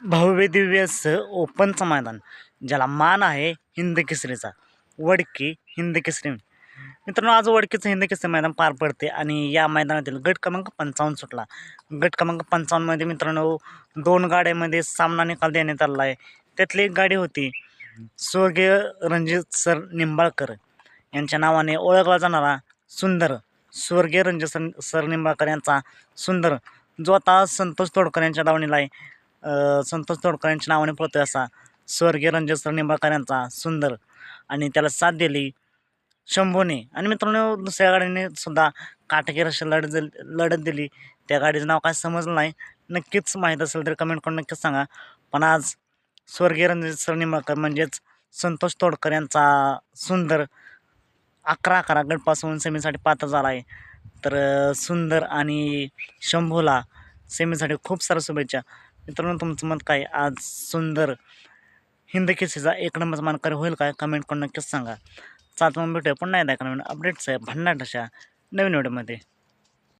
भव्य दिव्य असं ओपनचं मैदान ज्याला मान आहे हिंद केसरीचा. वडकी हिंद केसरी. मित्रांनो आज वडकीचं हिंद केसरी मैदान पार पडते आणि या मैदानातील गट क्रमांक पंचावन्न सुटला. गट क्रमांक पंचावन्नमध्ये मित्रांनो दोन गाड्यामध्ये सामना निकाल देण्यात आला आहे. त्यातली एक गाडी होती स्वर्गीय रणजित सर निंबाळकर. यांच्या नावाने ओळखला जाणारा सुंदर स्वर्गीय रणजित सर सर निंबाळकर यांचा सुंदर जो आता संतोष तोडकर यांच्या दावणीला आहे. संतोष तोडकर यांच्या नावाने पळतोय असा. स्वर्गीय रणजित सर निंबाळकर यांचा. सुंदर. आणि त्याला साथ दिली शंभूने. आणि मित्रांनो दुसऱ्या गाडीने सुद्धा काटकीर अशी लढत दिली लढत दिली. त्या गाडीचं नाव काय समजलं नाही. नक्कीच माहीत असेल तर कमेंट करून नक्कीच सांगा. पण आज स्वर्गीय रणजित सर निंबाळकर म्हणजेच संतोष तोडकर यांचा सुंदर अकरा अकरा गटपासून सेमीसाठी पात्र झाला आहे. तर सुंदर आणि शंभूला सेमीसाठी खूप साऱ्या शुभेच्छा. मित्रांनो तुमचं मत काय? आज सुंदर हिंद केसीचा एक नंबर मानकरी होईल काय? कमेंट करून नक्कीच सांगा. चालतं मग भेटूया पुन्हा एकदा एका नवीन अपडेट्स आहे भन्नाट अशा नवीन व्हिडिओमध्ये